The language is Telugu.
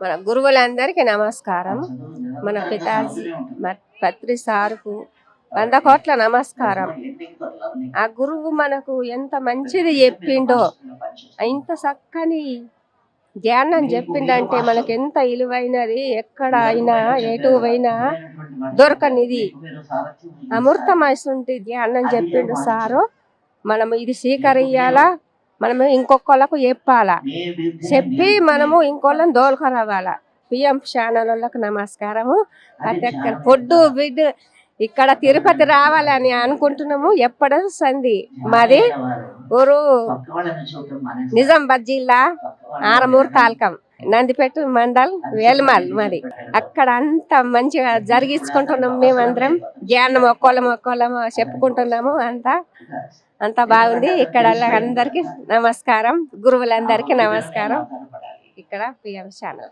మన గురువులందరికీ నమస్కారం. మన పితాజీ మన పత్రి సారుకు వంద కోట్ల నమస్కారం. ఆ గురువు మనకు ఎంత మంచిది చెప్పిండో ఇంత చక్కని జ్ఞానం చెప్పిండంటే మనకి ఎంత విలువైనది ఎక్కడ అయినా ఎటు పోయినా దొరకనిది. అమృతమైసుంటి ధ్యానం చెప్పిండు సారు. మనము ఇది స్వీకరియాలా మనము ఇంకొకళ్ళకు చెప్పాలా? చెప్పి మనము ఇంకోళ్ళని దోలుకరావాలా? పిఎం ఛానల్ వాళ్ళకు నమస్కారము. ప్రతి ఒక్క పొడ్డు బిడ్డు ఇక్కడ తిరుపతి రావాలని అనుకుంటున్నాము. ఎప్పటి సంది మాది ఊరు నిజామాబాద్ జిల్లా ఆరమూరు తాలకం. నందిపేట మండల్ వేలమాల్ మరి. అక్కడ అంత మంచిగా జరిగించుకుంటున్నాం మేమందరం. జ్ఞానం ఒక్కోళ్ళం ఒక్కోళ్ళం చెప్పుకుంటున్నాము అంతా. అంతా బాగుంది. ఇక్కడ అందరికి నమస్కారం. గురువులందరికీ నమస్కారం. ఇక్కడ పిఎం ఛానల్.